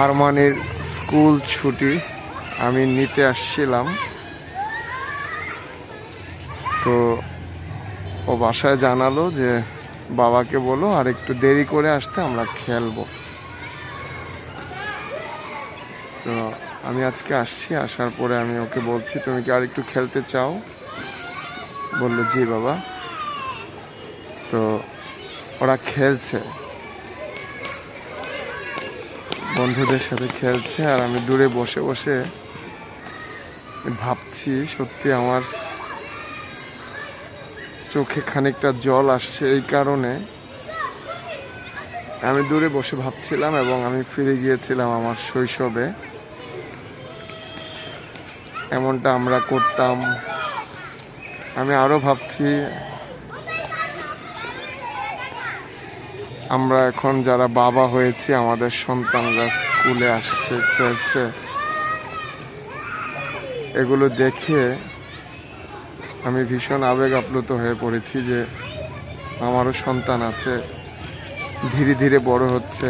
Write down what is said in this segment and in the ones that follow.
আরমানের school ছুটি আমি নিতে আসছিলাম। তো ও বাসায় জানালো যে, বাবাকে বলো আর একটু দেরি করে আসতে আমরা খেলব। তো আমি আজকে আসছি, আসার পরে আমি ওকে বলছি, তুমি কি আর একটু খেলতে চাও? বলল, জি বাবা। তো ওরা খেলছে। বন্ধুদের সাথে খেলছে আর আমি দূরে বসে বসে ভাবছি সত্যি আমার চোখে খানিকটা জল আসছে এই কারণে। আমি দূরে বসে ভাবছিলাম এবং আমি ফিরে গিয়েছিলাম আমার শৈশবে। এমনটা আমরা করতাম। আমি আরও ভাবছি আমরা এখন যারা বাবা হয়েছি, আমাদের সন্তানরা স্কুলে আসছে, খেলছে। এগুলো দেখে আমি ভীষণ আবেগ আপ্লুত হয়ে পড়েছি যে আমারও সন্তান আছে, ধীরে ধীরে বড় হচ্ছে।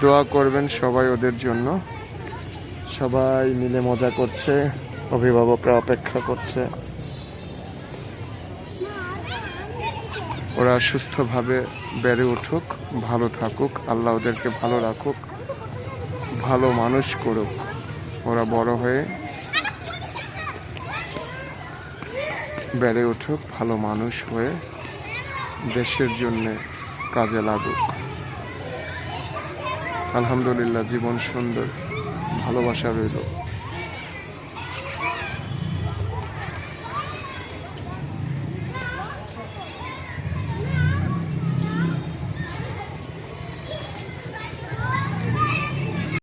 দোয়া করবেন সবাই ওদের জন্য। সবাই মিলে মজা করছে, অভিভাবকরা অপেক্ষা করছে। ওরা সুস্থভাবে বেড়ে উঠুক, ভালো থাকুক, আল্লাহ ওদেরকে ভালো রাখুক, ভালো মানুষ করুক। ওরা বড় হয়ে বেড়ে উঠুক, ভালো মানুষ হয়ে দেশের জন্যে কাজে লাগুক। আলহামদুলিল্লাহ, জীবন সুন্দর, ভালোবাসা রইল।